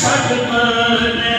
ਸਤਿ ਨਿਹਾਰ